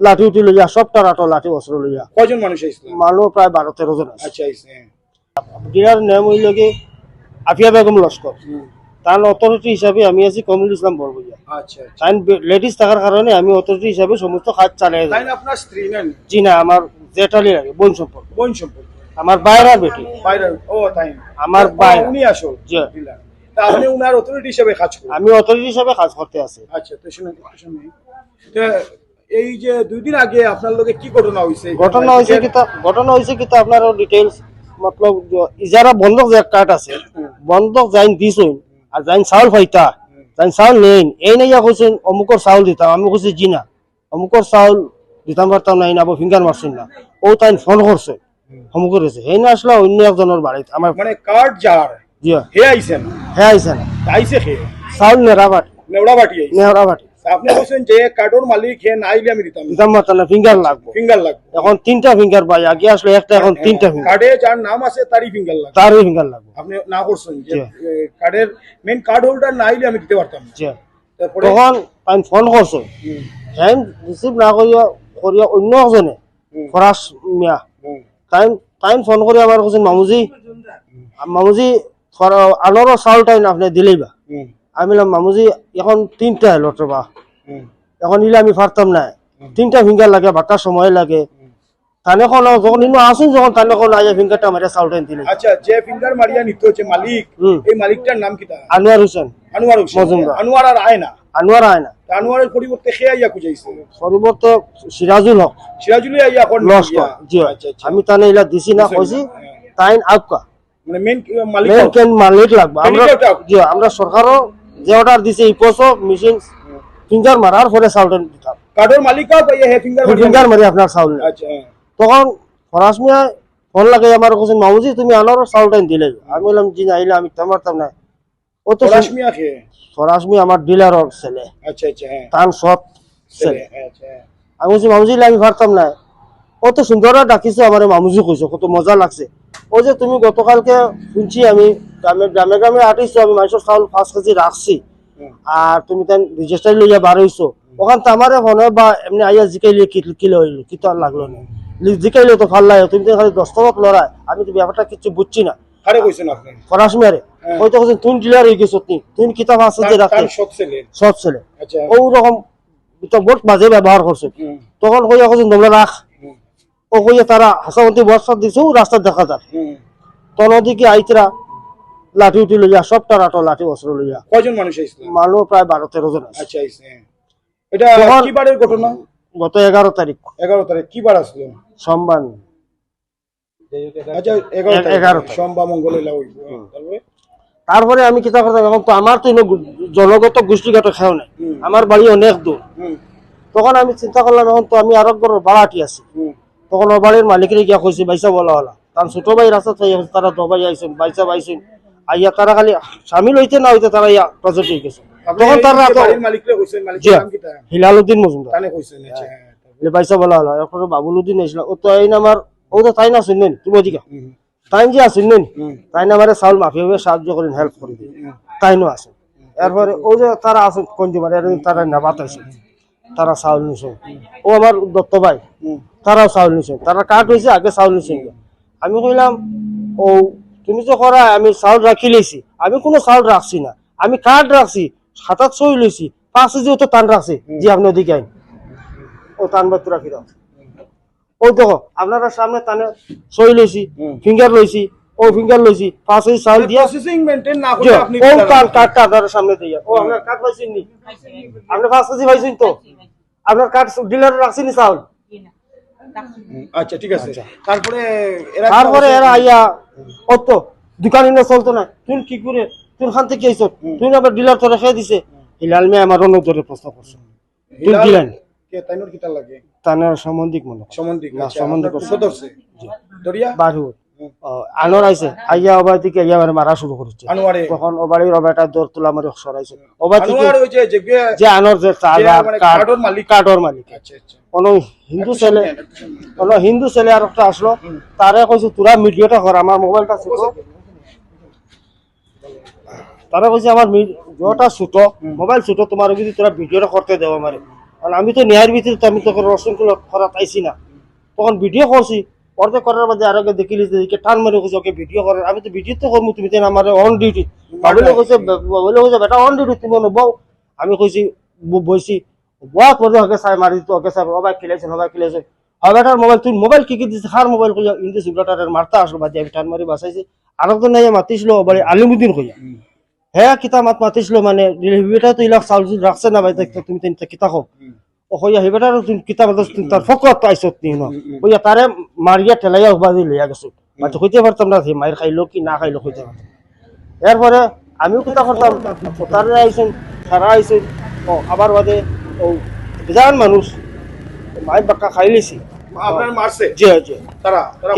লাঠি উঠি লইয়া সব টারাটো লাঠি অস্ত্র লইয়া। কয়জন মানুষ আইছিল মানুষ প্রায় বারো তেরো জন আছে। আচ্ছা আইছে ডিলার নাম হইল কি আফিয়া বেগম লস্কর তার অথরিটি হিসাবে আমি আছি কমরুল ইসলাম বরবইয়া আচ্ছা আচ্ছা। তাই লেডিস থাকার কারণে আমি অথরিটি হিসাবে সমস্ত কাজ চালিয়ে যাই আপনার স্ত্রী নেন জি না আমার জেঠালি লাগে বোন সম্পর্ক বোন সম্পর্ক আমার বাইরা বেটি। বাইরে ও তাই আমার ও, বাইরে। উনি আসল জি। আপনি উনার অথরিটি হিসেবে কাজ করেন আমি অথরিটি হিসাবে কাজ করতে আছি। আচ্ছা তো শুনুন শুনুন। তো এই যে দুই দিন আগে আপনার লগে কি ঘটনা হইছে? ঘটনা হয়েছে কি ঘটনা হয়েছে কি আপনার ডিটেলস মতলব ইজারা বন্ধক যে কার্ড আছে বন্ধক যাইন দিছুন আর যাইন চাউল ফাইতা যাইন চাউল নেইন। এই নাইয়া কইছেন অমুকর চাউল দিতাম। আমি কইছি জি না অমুকর চাউল দিতাম পারতাম নাই না ফিঙ্গার মারছেন না। ও তাই ফোন করছে অমুকর হয়েছে সেই না আসলে অন্য একজনের বাড়িতে আমার মানে কার্ড যার জি হে আইছেন? হ্যাঁ আইছে না আইছে হে? চাউল নেড়া বাটি নেওড়া বাটি নেড়া বাটি। আপনি বলছেন যে কার্ডর মালিক হে না আইলে আমি দিতাম। দিতাম না ফিঙ্গার লাগবো। ফিঙ্গার লাগবে। এখন তিনটা ফিঙ্গার পাই আগে আসলে একটা এখন তিনটা ফিঙ্গার কার্ডে যার নাম আছে তারই ফিঙ্গার লাগবে। তারই ফিঙ্গার লাগবো। আপনি না করছেন যে কার্ডের মেন কার্ড হোল্ডার না আইলে আমি দিতে পারতাম না। তখন তাই ফোন করছে। হ্যাঁ রিসিভ না করিয়া করিয়া অন্য একজনে ফরাস মিয়া। তাই তাই ফোন করে আমার কাছে মামুজি মামুজি আলোর চাউল টাইম আপনি দিলেই বা। আমি বললাম মামুজি এখন তিনটা লটর বা এখন নিলে আমি পারতাম না তিনটা ফিঙ্গার লাগে বাটা সময় লাগে। যখন ইনো আসুন যখন আইয়া ফিঙ্গারটা দিলে আচ্ছা যে ফিঙ্গার মারিয়া নিতে হচ্ছে মালিক হুম। এই মালিকটার নাম কি তার আনোয়ার হোসেন। আনোয়ার হোসেন। মজুমদার। আনোয়ার আর আয় না আনোয়ার আয় না তা আনোয়ারের পরিবর্তে খে আইয়া খুঁজাইছে পরিবর্তে সিরাজুল হক। সিরাজুলি আইয়া এখন লস্কর জি আচ্ছা আচ্ছা। আমি তানে ইলা দিছি না কইছি তাইন আউকা মানে মেন মালিক মেন মালিক লাগবে? আমরা জি আমরা সরকারও যে অর্ডার দিছে ইপোসো মেশিন ফিঙ্গার মারার পরে চাউল দিতাম। কার্ডর হে ফিঙ্গার ফিঙ্গার মারি আপনার। তখন ফরাস মিয়া ফোন লাগে আমার কাছে মামুজি তুমি চাউল দিলে আমি বললাম জি না আইলে আমি তেমন পারতাম না। ও তো মিয়া ফরাস মিয়া আমার ডিলারর ছেলে। আচ্ছা আচ্ছা হ্যাঁ তার সব ছেলে। আচ্ছা। আমি বলছি মামুজি আমি পারতাম না। ও তো সুন্দর ডাকিছে আমার মামুজি কইছে কত মজা লাগছে। ও যে তুমি গতকালকে শুনছি আমি গ্রামে গ্রামে গ্রামে আমি মানুষের চাউল পাঁচ কেজি রাখছি আর তুমি রেজিস্টার লইয়া বার হইছো ওখান তো আমারে ফোনে বা এমনি আইয়া জিকাইলে কি তো আর লাগল না? জিকাইলে তো ভালো লাগে তুমি তো খালি দস্তবক লড়াই আমি তো ব্যাপারটা কিছু বুঝছি না। কারে কইছেন আপনি? ফরাস মেয়ারে হ্যাঁ। ওই তো তুই ডিলার হয়ে গেছো তুই তুই কিতাব আছে যে রাখতে তার ছেলে সব ছেলে আচ্ছা। রকম বহুত ব্যবহার করছে তখন কইয়া কইছেন তোমরা রাখ হুম, ও কইয়া তারা হাসামতি বর্ষা দিছে রাস্তা দেখা যায়। তখন ওদিকে আইতরা লাঠি উঠি লইয়া সব টারাটো লাঠি অস্ত্র লইয়া। কয়জন মানুষ আইছিল? মানুষ প্রায় বারো তেরো জন আছে। আচ্ছা আইছে। এটা কি বারের ঘটনা? গত এগারো তারিখ। এগারো তারিখ কি বার আসলো? সোমবার। আচ্ছা এগারো। সোমবার মঙ্গল তারপরে? আমি কিতা কথা এখন তো আমার তো জনগত গোষ্ঠীগত খেও নাই। আমার বাড়ি অনেক দূর তখন আমি চিন্তা করলাম এখন তো আমি আরও বড় বাড়াটি আছি তখন ও বাড়ির মালিকের গিয়া কইছে বাইসা বলা হলা। কারণ ছোট ভাই রাস্তা তারা দবাই আইছেন বাইসা বাইছেন আইয়া তারা খালি সামিল হইতে না হইতে তারা ইয়া প্রজেক্ট হয়ে গেছে। তখন তারা তো তার? হিলালুদ্দিন মজুমদার। কইছেন আচ্ছা হ্যাঁ, তারপরে? বলে হলো এরপরে বাবুলুদ্দিন এসেছিল। ও তো এই আমার ও তো তাই না শুনলেন তুমি ওদিকে হুম, তাই যে আসেন হুম, তাই না আমার চাউল মাফি হবে সাহায্য করেন হেল্প করে দিন। হুম, তাই নো আছে। এরপরে ও যে তারা আসেন কনজিউমার এর তারা নেবাত হয়েছে তারা চাউল নিছে। ও আমার দত্ত ভাই তারাও চাউল নিছে। তারা কাঠ হয়েছে আগে চাউল নিছে। আমি কইলাম ও তুমি তো করা আমি চাউল রাখি লেছি আমি কোনো চাউল রাখছি না। আমি কাঠ রাখছি হাতাত সই লইছি পাঁচ কেজি তো টান রাখছি যে আপনি ওদিকে আইন। ও টান বাতু রাখি রাখ ও দেখো আপনারা সামনে টানে সই লইছি ফিঙ্গার লইছি ও ফিঙ্গার লইছি পাঁচ কেজি চাউল দিয়া প্রসেসিং মেইনটেইন না করে আপনি ও কি কাঠ করেন? কাঠটা আপনার সামনে দিয়া? ও আপনার কাঠ পাইছেন নি? আপনি পাঁচ কেজি পাইছেন তো? আপনার কাঠ ডিলার রাখছেন নি চাউল? আচ্ছা ঠিক আছে। তারপরে এরা তারপরে এরা আইয়া কত দোকান না চলতো না। তুই কি করে তুই খান থেকে আইস তুই আবার ডিলার তো রেখে দিছে। হিলাল মেয়ে আমার অন্য দরে প্রশ্ন করছে। তুই দিলেন তাইনোর কিটা লাগে? তানের সম্বন্ধিক মনে সম্বন্ধিক না, আচ্ছা, সম্বন্ধিক করছে। দরিয়া? বাড়ি হুম। আনোর আইছে আইয়া ওবার দিকে আইয়া মানে মারা শুরু করেছে তখন ও বাড়ির ওবারটা দৌড় তোলা মারি সরাইছে ওবার থেকে যে আনোর যে মানে কার্ডর মালিক। কার্ডর মালিক। আচ্ছা আচ্ছা। কোনো হিন্দু ছেলে কোনো হিন্দু ছেলে আর একটা আসলো তারে কইছে তোরা মিডিয়াটা কর আমার মোবাইলটা ছোট। তারা কইছে আমার ভিডিওটা ছোট মোবাইল ছোট তোমার যদি তোরা ভিডিওটা করতে আমারে কারণ আমি তো ন্যায়ের ভিতরে তো আমি তখন রসুনগুলো করা পাইছি না। তখন ভিডিও করছি অর্ধেক করার মধ্যে আর আগে দেখিলি যে টান মেরে কইছে ওকে ভিডিও করার। আমি তো ভিডিও তো করব তুমি তো আমার অন ডিউটি বাবুলে কইছে বাবুলে কইছে বেটা অন ডিউটি তুমি নবও আমি কইছি বইছি। বহুত পরে ওকে চাই মারি তো ওকে চাই সবাই খেলেছেন সবাই খেলেছেন হয় বেটার মোবাইল তুই মোবাইল কি কি দিছে? খার মোবাইল কইয়া ইন্দি সুব্রাটার মারতা আসলো বাজে আমি টান মারি বাঁচাইছি। আর একজন নাই মাতিছিল বাড়ি আলিমুদ্দিন কইয়া। হ্যাঁ কিতা মাত মাতিছিল মানে বেটা তো ইলাক চাউল রাখছে না ভাই তুমি তিনটা কিতা খো কিতা মাত তার ফকত পাইছত নি ন? কইয়া তারে মারিয়া ঠেলাইয়া উবাদি লইয়া গেছো কইতে পারতাম না সে খাইলো কি না খাইলো কইতে পারতাম এরপরে আমিও কিতা করতাম তারে আইসেন সারা আইসেন ও আবার বাদে ও বিধান মানুষ মায়ের বাক্কা খাই লিছি। আপনার মারছে জি জি। তারা তারা